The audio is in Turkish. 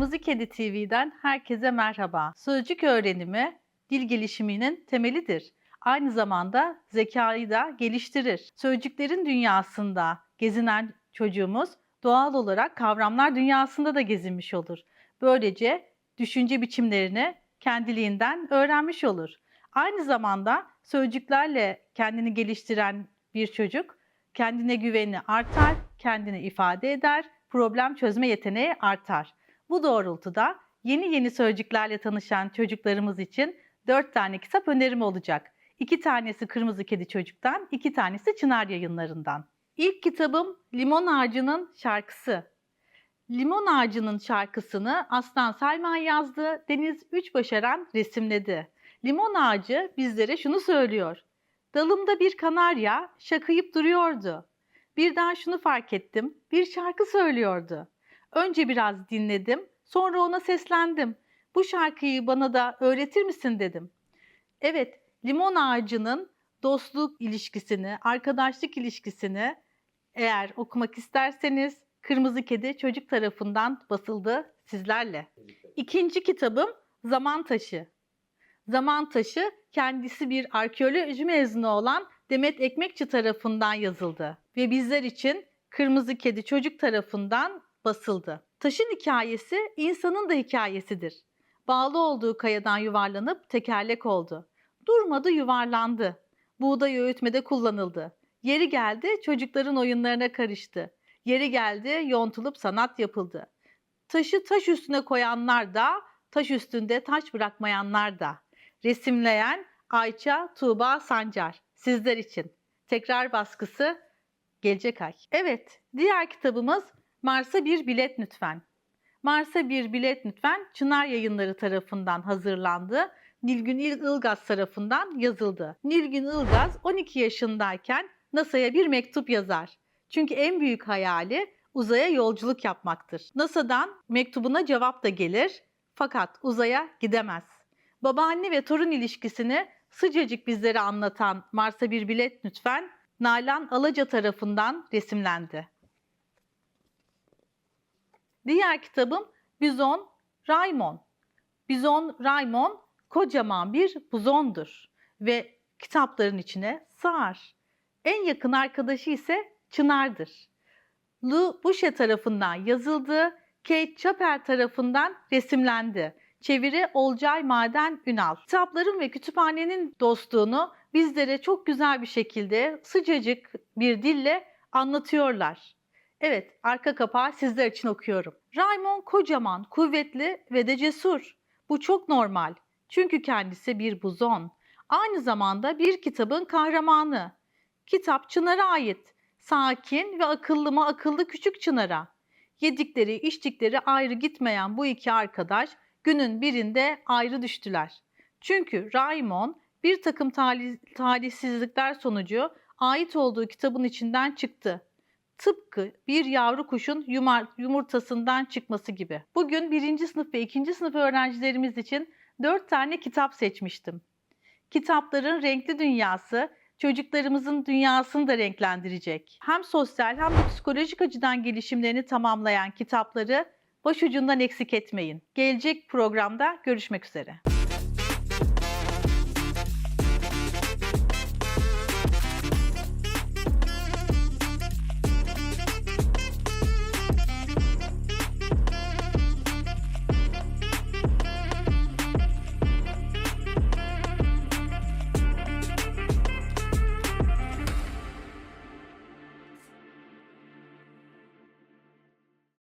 Kırmızı Kedi TV'den herkese merhaba. Sözcük öğrenimi dil gelişiminin temelidir. Aynı zamanda zekayı da geliştirir. Sözcüklerin dünyasında gezinen çocuğumuz doğal olarak kavramlar dünyasında da gezinmiş olur. Böylece düşünce biçimlerini kendiliğinden öğrenmiş olur. Aynı zamanda sözcüklerle kendini geliştiren bir çocuk kendine güveni artar, kendini ifade eder, problem çözme yeteneği artar. Bu doğrultuda yeni yeni sözcüklerle tanışan çocuklarımız için 4 tane kitap önerim olacak. 2 tanesi Kırmızı Kedi Çocuk'tan, 2 tanesi Çınar Yayınları'ndan. İlk kitabım Limon Ağacı'nın Şarkısı. Limon Ağacı'nın şarkısını Aslan Selman yazdı, Deniz Üçbaşaran resimledi. Limon Ağacı bizlere şunu söylüyor. Dalımda bir kanarya şakıyıp duruyordu. Birden şunu fark ettim, bir şarkı söylüyordu. Önce biraz dinledim, sonra ona seslendim. Bu şarkıyı bana da öğretir misin dedim. Evet, limon ağacının dostluk ilişkisini, arkadaşlık ilişkisini eğer okumak isterseniz Kırmızı Kedi çocuk tarafından basıldı sizlerle. İkinci kitabım Zaman Taşı. Zaman Taşı kendisi bir arkeoloji mezunu olan Demet Ekmekçi tarafından yazıldı ve bizler için Kırmızı Kedi çocuk tarafından basıldı. Taşın hikayesi insanın da hikayesidir. Bağlı olduğu kayadan yuvarlanıp tekerlek oldu. Durmadı yuvarlandı. Buğday öğütmede kullanıldı. Yeri geldi çocukların oyunlarına karıştı. Yeri geldi yontulup sanat yapıldı. Taşı taş üstüne koyanlar da, taş üstünde taş bırakmayanlar da. Resimleyen Ayça Tuğba Sancar sizler için. Tekrar baskısı gelecek ay. Evet, diğer kitabımız Mars'a bir bilet lütfen. Mars'a bir bilet lütfen Çınar Yayınları tarafından hazırlandı. Nilgün İl- Ilgaz tarafından yazıldı. Nilgün Ilgaz 12 yaşındayken NASA'ya bir mektup yazar. Çünkü en büyük hayali uzaya yolculuk yapmaktır. NASA'dan mektubuna cevap da gelir fakat uzaya gidemez. Babaanne ve torun ilişkisini sıcacık bizlere anlatan Mars'a bir bilet lütfen Nalan Alaca tarafından resimlendi. Diğer kitabım Bizon Raymond. Bizon Raymond kocaman bir buzondur ve kitapların içine sığar. En yakın arkadaşı ise Çınar'dır. Lou Boucher tarafından yazıldı, Kate Chappell tarafından resimlendi. Çeviri Olcay Maden Ünal. Kitapların ve kütüphanenin dostluğunu bizlere çok güzel bir şekilde sıcacık bir dille anlatıyorlar. Evet, arka kapağı sizler için okuyorum. Raymond kocaman, kuvvetli ve de cesur. Bu çok normal. Çünkü kendisi bir buzon. Aynı zamanda bir kitabın kahramanı. Kitap Çınar'a ait. Sakin ve akıllı mı akıllı küçük Çınar'a. Yedikleri, içtikleri ayrı gitmeyen bu iki arkadaş günün birinde ayrı düştüler. Çünkü Raymond bir takım tali- talihsizlikler sonucu ait olduğu kitabın içinden çıktı. Tıpkı bir yavru kuşun yumurtasından çıkması gibi. Bugün birinci sınıf ve ikinci sınıf öğrencilerimiz için dört tane kitap seçmiştim. Kitapların renkli dünyası çocuklarımızın dünyasını da renklendirecek. Hem sosyal hem de psikolojik açıdan gelişimlerini tamamlayan kitapları başucundan eksik etmeyin. Gelecek programda görüşmek üzere.